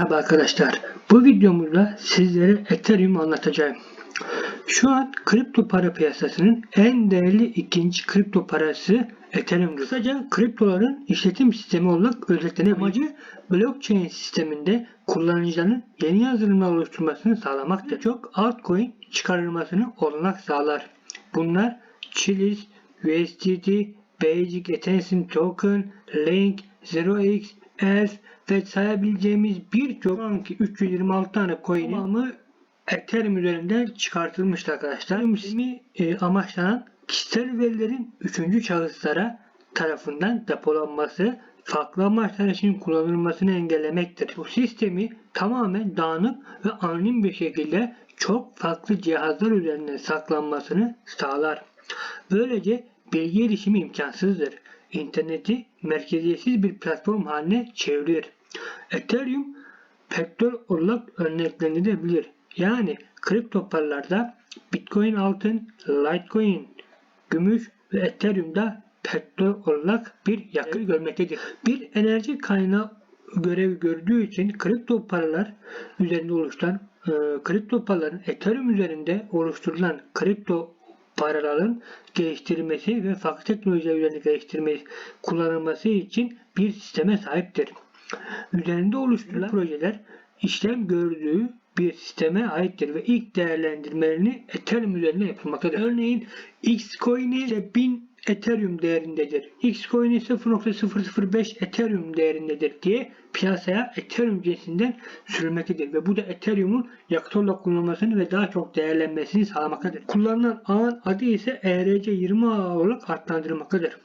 Merhaba arkadaşlar. Bu videomuzda sizlere Ethereum anlatacağım. Şu an kripto para piyasasının en değerli ikinci kripto parası Ethereum. Kısaca kriptoların işletim sistemi olarak özetlenebilir. Amacı blockchain sisteminde kullanıcıların yeni yazılımlar oluşturmasını sağlamaktır. Çok altcoin çıkarılmasını olanak sağlar. Bunlar Chilis, USDT, Basic Attention Token, Link, 0x, ERS ve sayabileceğimiz birçok şu anki 326 tane coin'in tamamı Ethereum üzerinden çıkartılmıştı arkadaşlar. Sistemi e, amaçlanan kişisel verilerin üçüncü şahıslara tarafından depolanması, farklı amaçlar için kullanılmasını engellemektir. Bu sistemi tamamen dağınık ve anonim bir şekilde çok farklı cihazlar üzerinden saklanmasını sağlar. Böylece bilgi erişimi imkansızdır. İnterneti merkeziyetsiz bir platform haline çevirir. Ethereum vektör olarak örneklendirilebilir. Yani kripto paralarda Bitcoin altın, Litecoin gümüş ve Ethereum'da vektör olarak bir yakın görmektedir. Bir enerji kaynağı görev gördüğü için kripto paralar üzerinde oluşan e, kripto paraların Ethereum üzerinde oluşturulan kripto paraların geliştirilmesi ve farklı teknolojiler üzerinde geliştirilmesi kullanılması için bir sisteme sahiptir. Üzerinde oluşturulan projeler işlem gördüğü bir sisteme aittir ve ilk değerlendirmelerini Ethereum üzerinde yapılmaktadır. Örneğin Xcoin'i ise 1000 Ethereum değerindedir. Xcoin ise 0.005 Ethereum değerindedir diye piyasaya Ethereum cinsinden sürülmektedir ve bu da Ethereum'un yakıt olarak kullanılmasını ve daha çok değerlenmesini sağlamaktadır. Kullanılan ağın adı ise ERC20 ağı olarak adlandırılmaktadır.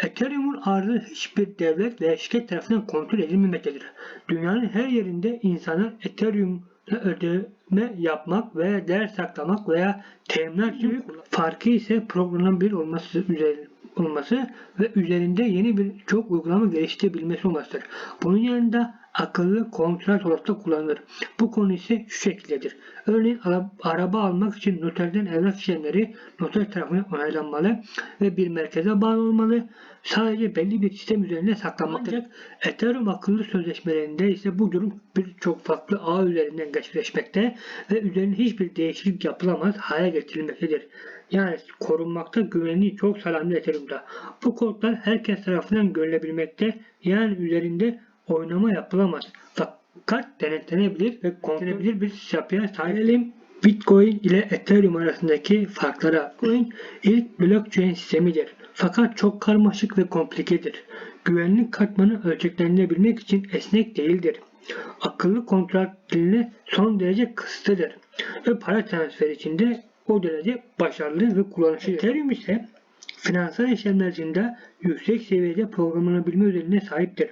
Ethereum'un arzı hiçbir devlet veya şirket tarafından kontrol edilmemektedir. Dünyanın her yerinde insanlar Ethereum ödeme yapmak veya değer saklamak veya teminat için farkı ise programlanabilir olması üzerine olması ve üzerinde yeni bir çok uygulama geliştirebilmesi olmasıdır. Bunun yanında akıllı kontrat olarak da kullanılır. Bu konu ise şu şekildedir. Örneğin araba almak için noterden evrak işlemleri noter tarafından onaylanmalı ve bir merkeze bağlı olmalı. Sadece belli bir sistem üzerinde saklanmaktadır. Ancak Ethereum akıllı sözleşmelerinde ise bu durum birçok farklı ağ üzerinden gerçekleşmekte ve üzerine hiçbir değişiklik yapılamaz hale getirilmektedir. Yani korunmakta güvenliği çok sağlamlı Ethereum'da. Bu kodlar herkes tarafından görülebilmekte yani üzerinde oynama yapılamaz. Fakat denetlenebilir ve kontrolenebilir bir yapıya sahip. Bitcoin ile Ethereum arasındaki farklara. Bitcoin ilk blockchain sistemidir. Fakat çok karmaşık ve komplikedir. Güvenlik katmanı ölçeklenilebilmek için esnek değildir. Akıllı kontrat diline son derece kısıtlıdır ve para transferi içinde o derece başarılı ve kullanışlı. Ethereum ise finansal işlemlerinde yüksek seviyede programlanabilme özelliğine sahiptir.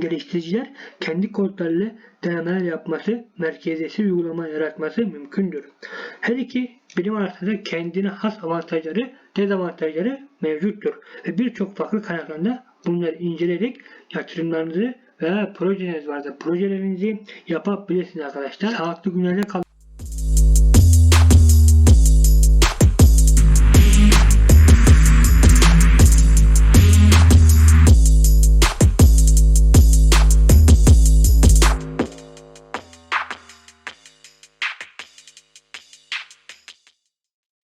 Geliştiriciler kendi kodlarıyla denemeler yapması, merkeziyetsiz uygulama yaratması mümkündür. Her iki birim arasında kendine has avantajları, dezavantajları mevcuttur ve birçok farklı kaynaklarında bunları inceleyerek yatırımlarınızı veya projeniz varsa projelerinizi yapabilirsiniz arkadaşlar. Sağlıklı günlerde kalın.